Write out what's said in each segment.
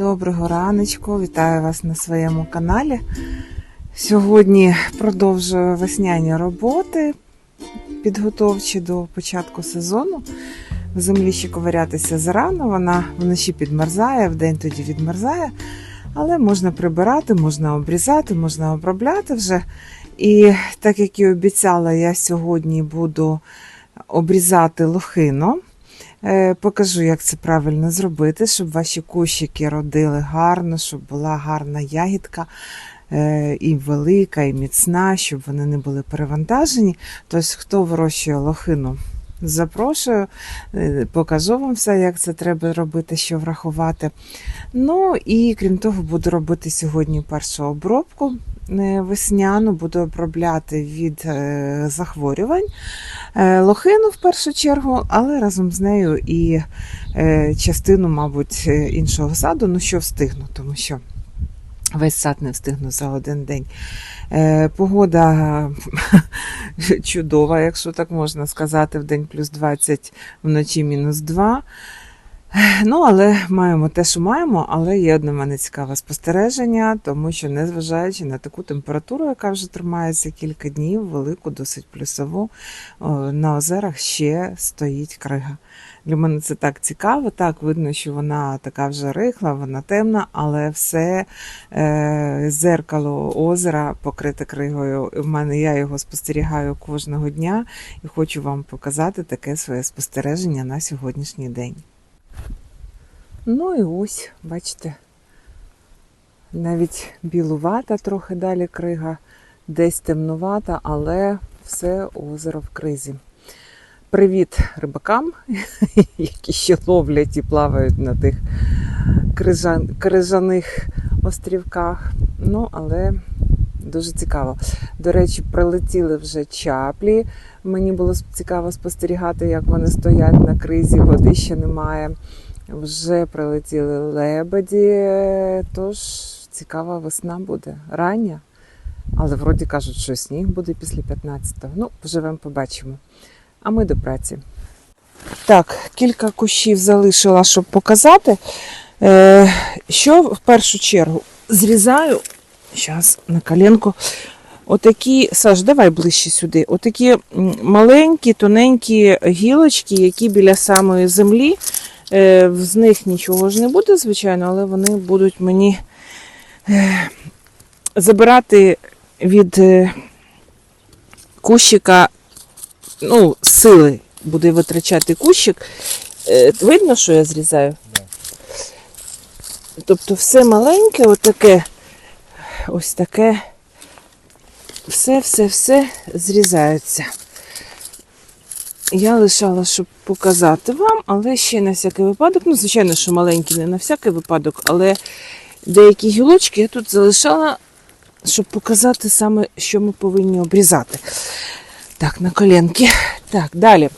Доброго раночку, вітаю вас на своєму каналі. Сьогодні продовжую весняні роботи, підготовчі до початку сезону. В землі ще ковирятися зарано, вона вночі підмерзає, вдень тоді відмерзає. Але можна прибирати, можна обрізати, можна обробляти вже. І так як і обіцяла, я сьогодні буду обрізати лохину. Е, Покажу, як це правильно зробити, щоб ваші кущики родили гарно, щоб була гарна ягідка. е, І велика, і міцна, щоб вони не були перевантажені. Тобто, хто вирощує лохину, запрошую, е, покажу вам все, як це треба робити, що врахувати. Ну і крім того, буду робити сьогодні першу обробку е, весняну, буду обробляти від е, захворювань. Лохину в першу чергу, але разом з нею і частину, мабуть, іншого саду, ну що встигну, тому що весь сад не встигну за один день. Погода чудова, якщо так можна сказати, в день плюс 20, вночі мінус 2. Ну, але маємо те, що маємо, але є одне мене цікаве спостереження, тому що, незважаючи на таку температуру, яка вже тримається кілька днів, велику, досить плюсову, на озерах ще стоїть крига. Для мене це так цікаво. Так, видно, що вона така вже рихла, вона темна, але все е, зеркало озера покрите кригою. В мене я його спостерігаю кожного дня і хочу вам показати таке своє спостереження на сьогоднішній день. Ну і ось, бачите, навіть білувата трохи далі крига, десь темнувата, але все озеро в кризі. Привіт рибакам, які ще ловлять і плавають на тих крижан, крижаних острівках. Ну, але дуже цікаво. До речі, прилетіли вже чаплі. Мені було цікаво спостерігати, як вони стоять на кризі, води ще немає. Вже прилетіли лебеді, тож цікава весна буде. Рання, але вроді кажуть, що сніг буде після 15-го. Ну, поживемо, побачимо. А ми до праці. Так, кілька кущів залишила, щоб показати. Е, що в першу чергу зрізаю. Зараз на коленку. Отакі, Саш, давай ближче сюди. Отакі маленькі, тоненькі гілочки, які біля самої землі. Е, З них нічого ж не буде, звичайно, але вони будуть мені е, забирати від кущика ну, сили буде витрачати кущик. Е, Видно, що я зрізаю? Да. Тобто все маленьке, отаке, ось таке, все-все-все зрізається. Я лишала, щоб показати вам, але ще на всякий випадок. Ну, звичайно, що маленькі не на всякий випадок, але деякі гілочки я тут залишала, щоб показати саме, що ми повинні обрізати. Так, на коленки. Так, далі.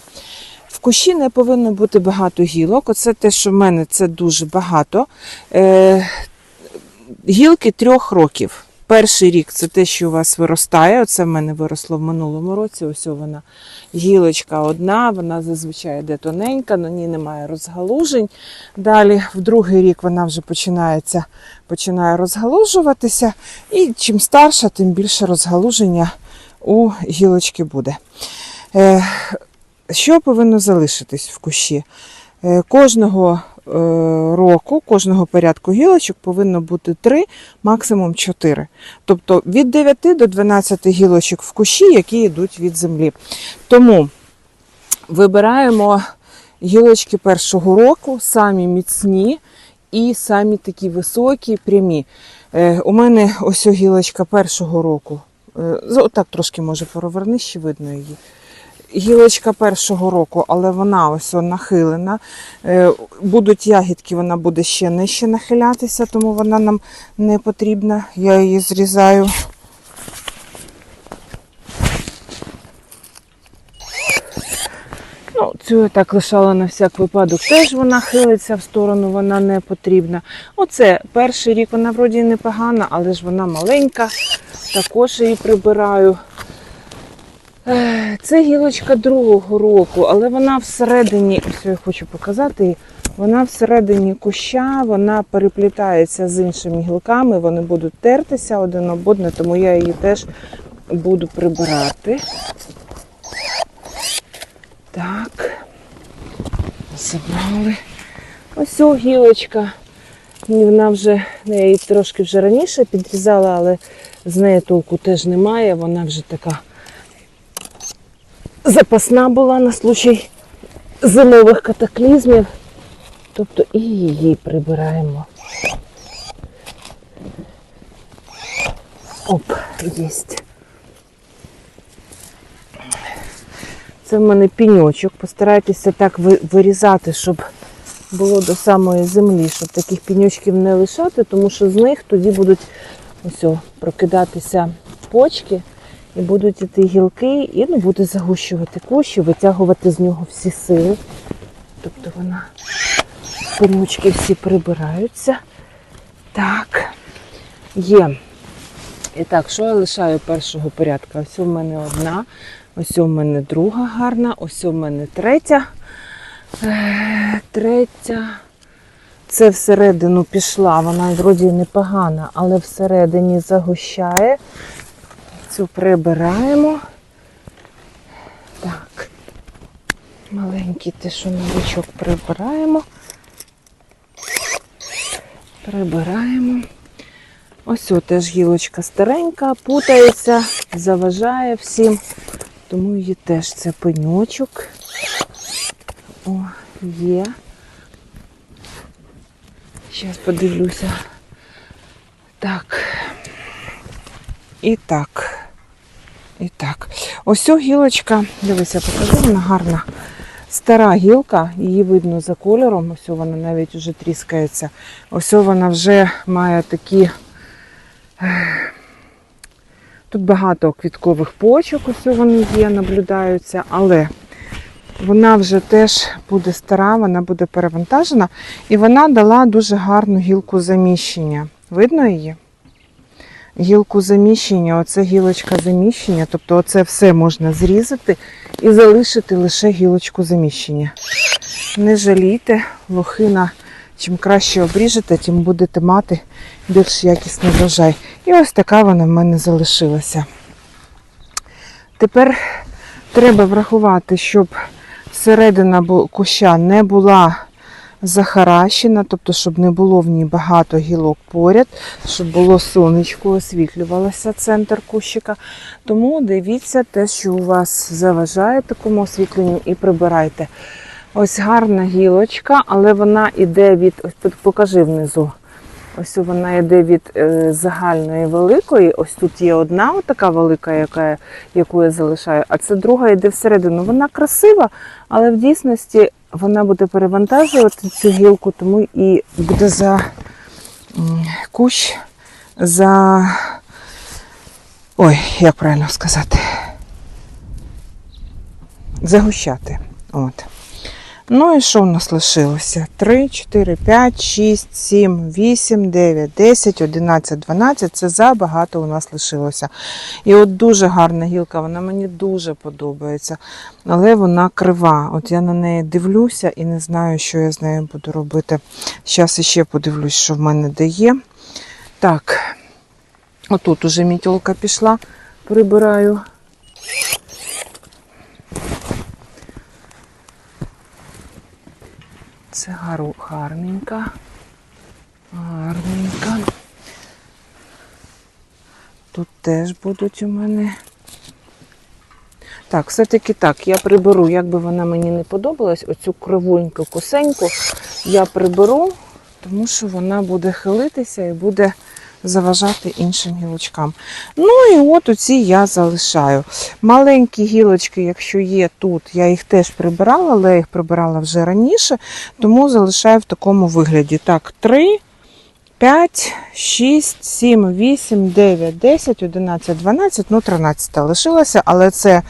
В кущі не повинно бути багато гілок. Оце те, що в мене це дуже багато. Е, гілки трьох років. Перший рік це те, що у вас виростає. Оце в мене виросло в минулому році. Ось вона гілочка одна, вона зазвичай йде тоненька, на ній немає розгалужень. Далі, в другий рік вона вже починається, починає розгалужуватися. І чим старша, тим більше розгалуження у гілочки буде. Е, що повинно залишитись в кущі? Е, Кожного е, року, кожного порядку гілочок повинно бути 3, максимум 4. Тобто від 9 до 12 гілочок в кущі, які йдуть від землі. Тому вибираємо гілочки першого року, самі міцні і самі такі високі, прямі. У мене ось гілочка першого року. Е, Отак трошки може переверни, ще видно її гілочка першого року, але вона ось нахилена. Е, Будуть ягідки, вона буде ще нижче нахилятися, тому вона нам не потрібна. Я її зрізаю. Ну, цю я так лишала на всяк випадок. Теж вона хилиться в сторону, вона не потрібна. Оце перший рік вона вроді непогана, але ж вона маленька. Також її прибираю. Це гілочка другого року, але вона всередині, ось я хочу показати, Вона всередині куща, вона переплітається з іншими гілками, вони будуть тертися один об одне, тому я її теж буду прибирати. Так. Забрали. Ось о, гілочка. Вона вже, я її трошки вже раніше підрізала, але з неї толку теж немає. Вона вже така запасна була на случай зимових катаклізмів. Тобто і її прибираємо. Оп, єсть. Це в мене піньочок. Постарайтеся так вирізати, щоб було до самої землі, щоб таких піньочків не лишати, тому що з них тоді будуть ось прокидатися почки і будуть іти гілки, і ну, буде загущувати кущі, витягувати з нього всі сили. Тобто вона пенючки всі прибираються. Так, є. І так, що я лишаю першого порядка? Ось у мене одна, ось у мене друга гарна, ось у мене третя. Е, Третя. Це всередину пішла, вона вроді непогана, але всередині загущає. Цю прибираємо. Так. Маленький тишоновичок прибираємо. Прибираємо. Ось теж гілочка старенька, путається, заважає всім. Тому її теж це пеньочок. О, є. Зараз подивлюся. Так. І так. І так. Ось гілочка, дивися, покажу, вона гарна. Стара гілка, її видно за кольором, ось вона навіть вже тріскається. Ось вона вже має такі. Тут багато квіткових почок, ось вони є, наблюдаються, але вона вже теж буде стара, вона буде перевантажена. І вона дала дуже гарну гілку заміщення. Видно її? Гілку заміщення, оце гілочка заміщення, тобто оце все можна зрізати і залишити лише гілочку заміщення. Не жалійте, лохина, чим краще обріжете, тим будете мати більш якісний врожай. І ось така вона в мене залишилася. Тепер треба врахувати, щоб середина куща не була захаращена, тобто, щоб не було в ній багато гілок поряд, щоб було сонечко, освітлювалося центр кущика. Тому дивіться те, що у вас заважає такому освітленню, і прибирайте. Ось гарна гілочка, але вона йде від. Ось покажи внизу. Ось вона йде від е, загальної великої. Ось тут є одна така велика, яка, яку я залишаю, а це друга йде всередину. Вона красива, але в дійсності вона буде перевантажувати цю гілку, тому і буде за кущ, за. Ой, як правильно сказати? Загущати. От. Ну і що в нас лишилося? 3, 4, 5, 6, 7, 8, 9, 10, 11, 12. Це забагато у нас лишилося. І от дуже гарна гілка, вона мені дуже подобається. Але вона крива. От я на неї дивлюся і не знаю, що я з нею буду робити. Зараз іще подивлюсь, що в мене де є. Так, отут уже мітілка пішла, прибираю. Це гарненька. Гарненька. Тут теж будуть у мене. Так, все-таки так, я приберу, як би вона мені не подобалась, оцю кривоньку косеньку я приберу, тому що вона буде хилитися і буде заважати іншим гілочкам. Ну і от оці я залишаю. Маленькі гілочки, якщо є тут, я їх теж прибирала, але я їх прибирала вже раніше, тому залишаю в такому вигляді. Так, 3, 5, 6, 7, 8, 9, 10, 11, 12, ну 13 лишилося, але це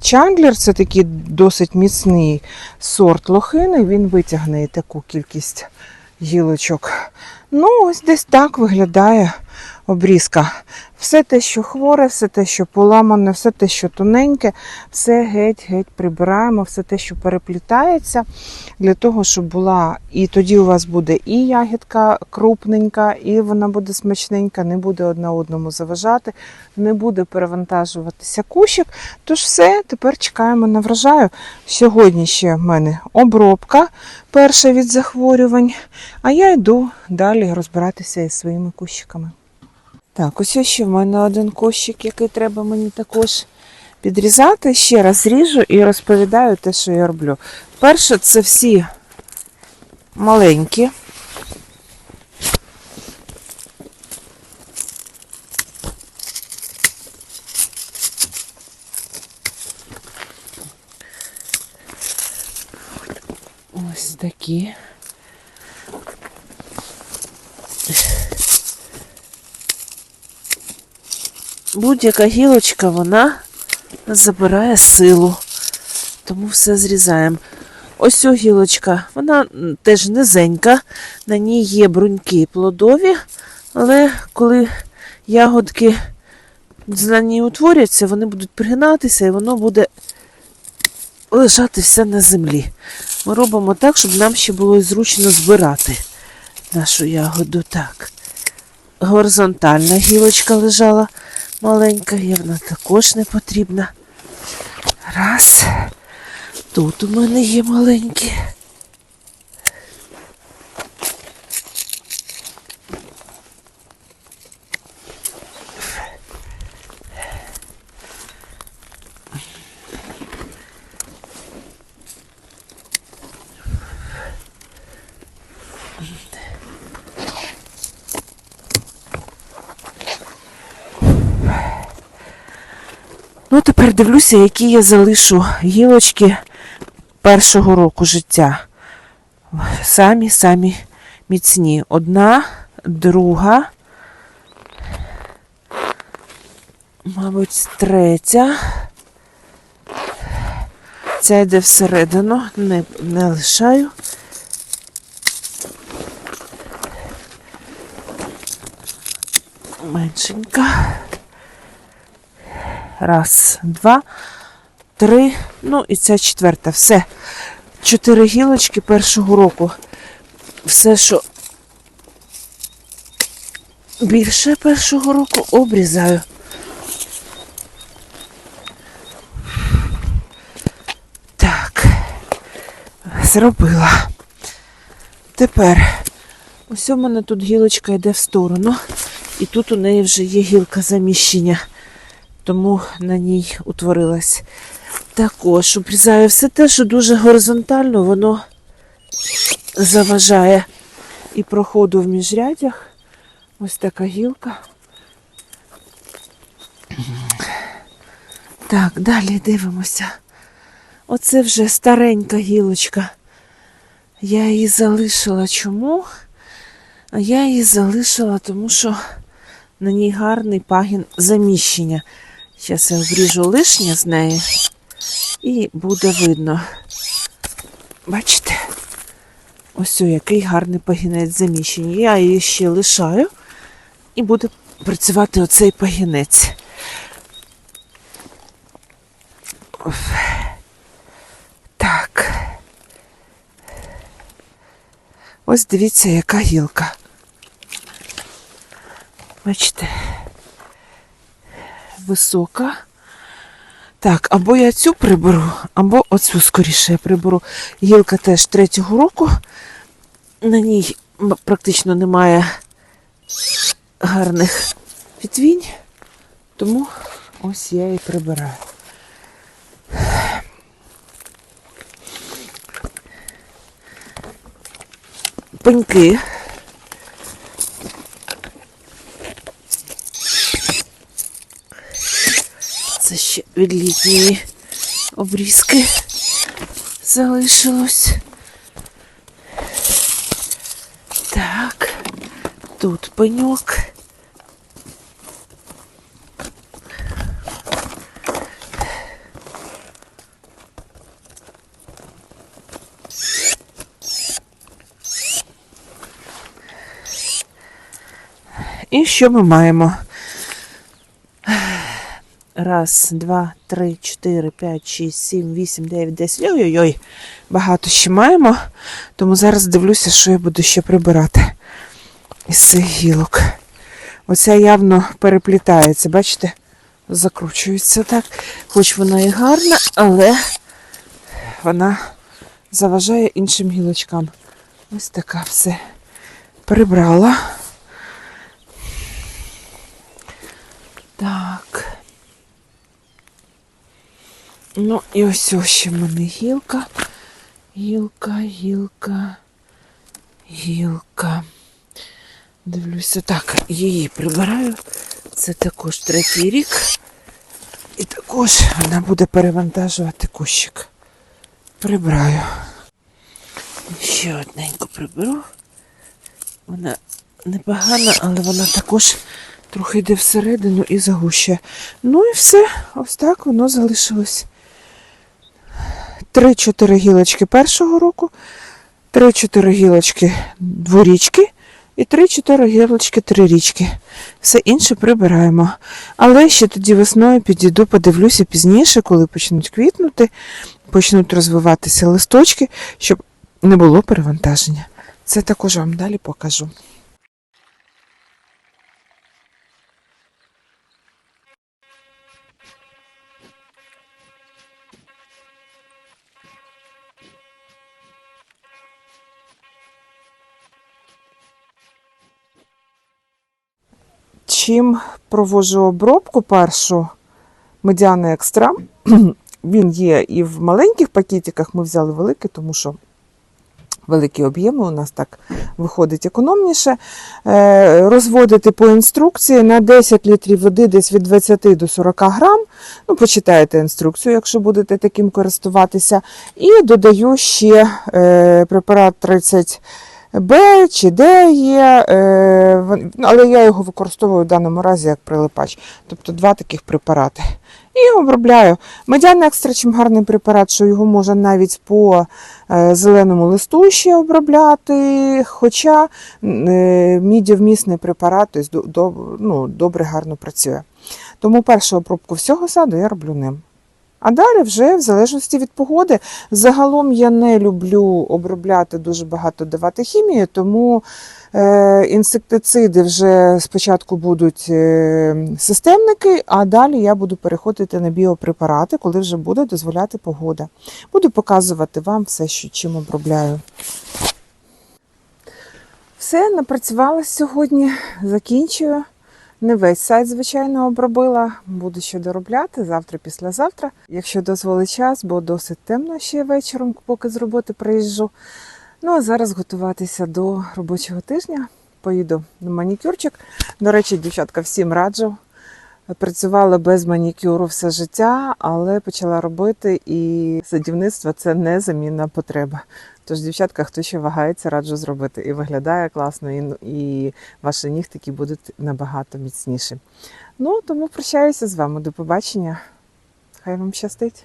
чандлер, це такий досить міцний сорт лохини, він витягне таку кількість гілочок. Ну, ось десь так виглядає обрізка. Все те, що хворе, все те, що поламане, все те, що тоненьке, все геть-геть прибираємо, все те, що переплітається, для того, щоб була. І тоді у вас буде і ягідка крупненька, і вона буде смачненька, не буде одна одному заважати, не буде перевантажуватися кущик. Тож все, тепер чекаємо на врожаю. Сьогодні ще в мене обробка перша від захворювань, а я йду далі розбиратися із своїми кущиками. Так, ось ще в мене один кущик, який треба мені також підрізати. Ще раз ріжу і розповідаю те, що я роблю. Перше, це всі маленькі. Ось такі. Будь-яка гілочка, вона забирає силу. Тому все зрізаємо. Ось ця гілочка, вона теж низенька, на ній є бруньки плодові, але коли ягодки на ній утворяться, вони будуть пригинатися і воно буде лежати все на землі. Ми робимо так, щоб нам ще було зручно збирати нашу ягоду. Так. Горизонтальна гілочка лежала маленька, і вона також не потрібна. Раз. Тут у мене є маленькі. Ну, тепер дивлюся, які я залишу гілочки першого року життя. Самі-самі міцні. Одна, друга, мабуть, третя. Ця йде всередину, не, не лишаю. Меншенька. Раз, два, три. Ну і ця четверта. Все. Чотири гілочки першого року. Все, що більше першого року обрізаю. Так, зробила. Тепер ось у мене тут гілочка йде в сторону, і тут у неї вже є гілка заміщення тому на ній утворилась. Також обрізаю все те, що дуже горизонтально, воно заважає і проходу в міжрядях. Ось така гілка. Так, далі дивимося. Оце вже старенька гілочка. Я її залишила чому? А я її залишила, тому що на ній гарний пагін заміщення. Зараз я обріжу лишнє з неї і буде видно. Бачите? Ось який гарний пагінець заміщення. Я її ще лишаю і буде працювати оцей пагінець. Так. Ось дивіться, яка гілка. Бачите? Висока. Так, або я цю приберу, або оцю скоріше я приберу. Гілка теж третього року. На ній практично немає гарних відвінь, тому ось я і прибираю. Пеньки ще від літньої обрізки залишилось. Так, тут пеньок. І що ми маємо? Раз, два, три, чотири, п'ять, шість, сім, вісім, дев'ять, десять. Ой-ой-ой. Багато ще маємо. Тому зараз дивлюся, що я буду ще прибирати із цих гілок. Оця явно переплітається, бачите? Закручується так. Хоч вона і гарна, але вона заважає іншим гілочкам. Ось така все прибрала. Так. Ну, і ось ось ще в мене гілка. Гілка, гілка, гілка. Дивлюся, так, її прибираю. Це також третій рік. І також вона буде перевантажувати кущик. Прибираю. Ще одненьку приберу. Вона непогана, але вона також трохи йде всередину і загущує. Ну і все, ось так воно залишилось. Три-чотири гілочки першого року, три-чотири гілочки дворічки і три-чотири гілочки трирічки. Все інше прибираємо. Але ще тоді весною підійду, подивлюся пізніше, коли почнуть квітнути, почнуть розвиватися листочки, щоб не було перевантаження. Це також вам далі покажу. Чим проводжу обробку першу медіани екстра. Він є і в маленьких пакетиках. Ми взяли великий, тому що великі об'єми у нас так виходить економніше. Е, Розводити по інструкції на 10 літрів води десь від 20 до 40 грам. Ну, почитаєте інструкцію, якщо будете таким користуватися. І додаю ще е, препарат 30 Б чи Д є, е, ну, але я його використовую в даному разі як прилипач. Тобто два таких препарати. І обробляю. Медяний екстра чим гарний препарат, що його можна навіть по е, зеленому листу ще обробляти. Хоча е, мідівмісний препарат тобто, ну, добре, гарно працює. Тому першу обробку всього саду я роблю ним. А далі вже в залежності від погоди. Загалом я не люблю обробляти дуже багато давати хімії, тому е, інсектициди вже спочатку будуть е, системники, а далі я буду переходити на біопрепарати, коли вже буде дозволяти погода. Буду показувати вам все, що чим обробляю. Все, напрацювалася сьогодні, закінчую. Не весь сайт, звичайно, обробила. Буду ще доробляти завтра, післязавтра. Якщо дозволить час, бо досить темно ще вечором, поки з роботи приїжджу. Ну а зараз готуватися до робочого тижня. Поїду на манікюрчик. До речі, дівчатка, всім раджу. Працювала без манікюру все життя, але почала робити, і садівництво це незамінна потреба. Тож, дівчатка, хто ще вагається, раджу зробити. І виглядає класно, і, і ваші нігтики будуть набагато міцніші. Ну, тому прощаюся з вами. До побачення. Хай вам щастить!